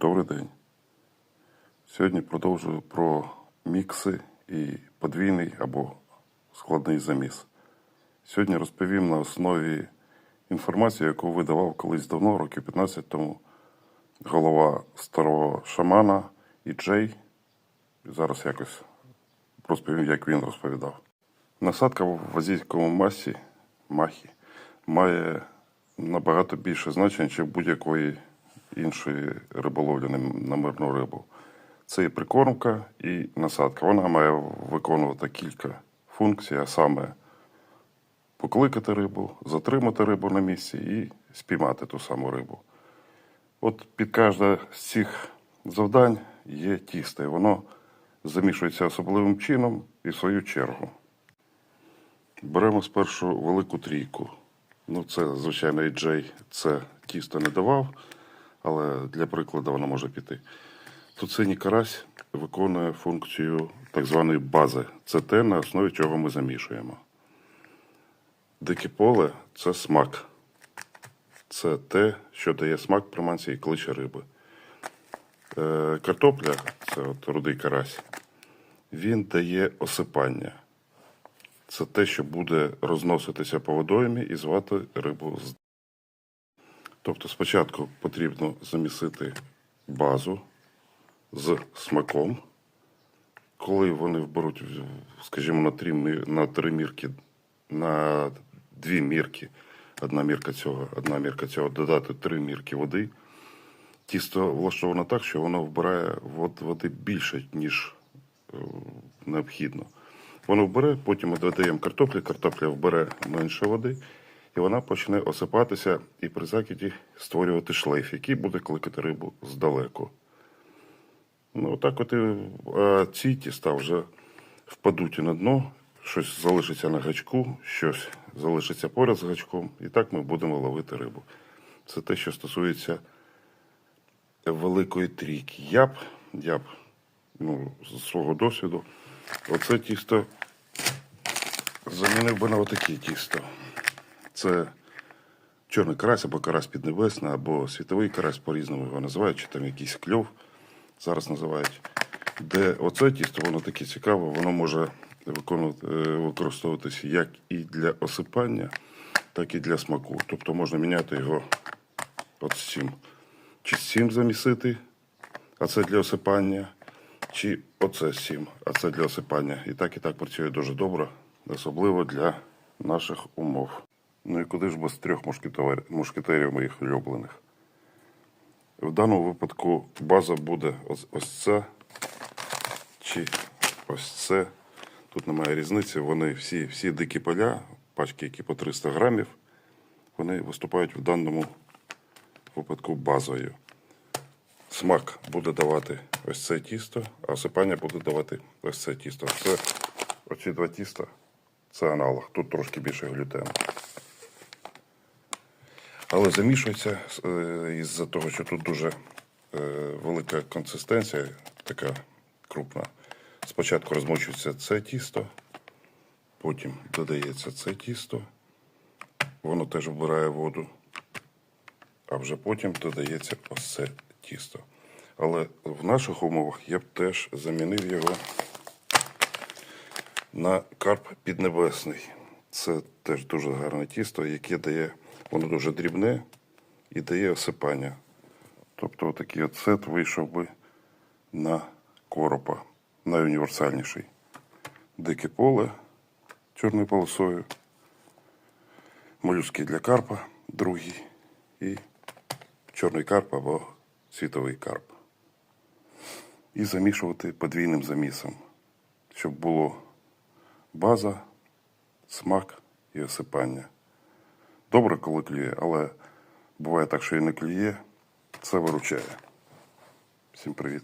Добрий день. Сьогодні продовжую про мікси і подвійний або складний заміс. Сьогодні розповім на основі інформації, яку видавав колись давно, років 15 тому, голова старого шамана і Джей. Зараз якось розповім, як він розповідав. Насадка в азійському масі махі має набагато більше значень, ніж будь-якої іншої риболовлі на- мирну рибу. Це і прикормка, і насадка. Вона має виконувати кілька функцій, а саме покликати рибу, затримати рибу на місці і спіймати ту саму рибу. От під кожне з цих завдань є тісто, і воно замішується особливим чином і в свою чергу. Беремо спершу велику трійку. Ну, це, звичайно, і Джей це тісто не давав, але для прикладу воно може піти. Тут синій карась виконує функцію так званої бази. Це те, на основі чого ми замішуємо. Дике поле це смак. Це те, що дає смак приманці і кличе риби. Е, картопля, це от рудий карась, він дає осипання. Це те, що буде розноситися по водоймі і звати рибу з. Тобто спочатку потрібно замісити базу з смаком. Коли вони вберуть, скажімо, на три, на три мірки, на дві мірки, одна мірка цього, одна мірка цього, додати три мірки води, тісто влаштовано так, що воно вбирає води більше, ніж е, необхідно. Воно вбере, потім ми додаємо картоплі, картопля вбере менше води, і вона почне осипатися і при закиді створювати шлейф, який буде кликати рибу здалеку. Ну, так от і а ці тіста вже впадуть на дно, щось залишиться на гачку, щось залишиться поряд з гачком, і так ми будемо ловити рибу. Це те, що стосується великої трійки. Я б, я б ну, з свого досвіду, оце тісто замінив би на отаке тісто. Це чорний карась або карась піднебесний, або світовий карась, по-різному його називають, чи там якийсь кльов зараз називають. Де оце тісто, воно таке цікаве, воно може е, використовуватися як і для осипання, так і для смаку. Тобто можна міняти його от з цим. Чи з цим замісити, а це для осипання, чи оце з цим, а це для осипання. І так, і так працює дуже добре, особливо для наших умов. Ну і куди ж без трьох мушкетерів моїх улюблених? В даному випадку база буде ось, ось це чи ось це. Тут немає різниці. Вони всі, всі дикі поля, пачки, які по 300 грамів, вони виступають в даному випадку базою. Смак буде давати ось це тісто, а осипання буде давати ось це тісто. Це оці два тіста це аналог. Тут трошки більше глютену. Але замішується е, із-за того, що тут дуже е, велика консистенція, така крупна. Спочатку розмочується це тісто, потім додається це тісто, воно теж вбирає воду, а вже потім додається ось це тісто. Але в наших умовах я б теж замінив його на карп піднебесний. Це теж дуже гарне тісто, яке дає, воно дуже дрібне і дає осипання. Тобто такий от сет вийшов би на коропа, найуніверсальніший. Дике поле чорною полосою, молюски для карпа, другий, і чорний карп або світовий карп. І замішувати подвійним замісом, щоб було база, смак і осипання. Добре, коли клює, але буває так, що і не клює. Це виручає. Всім привіт.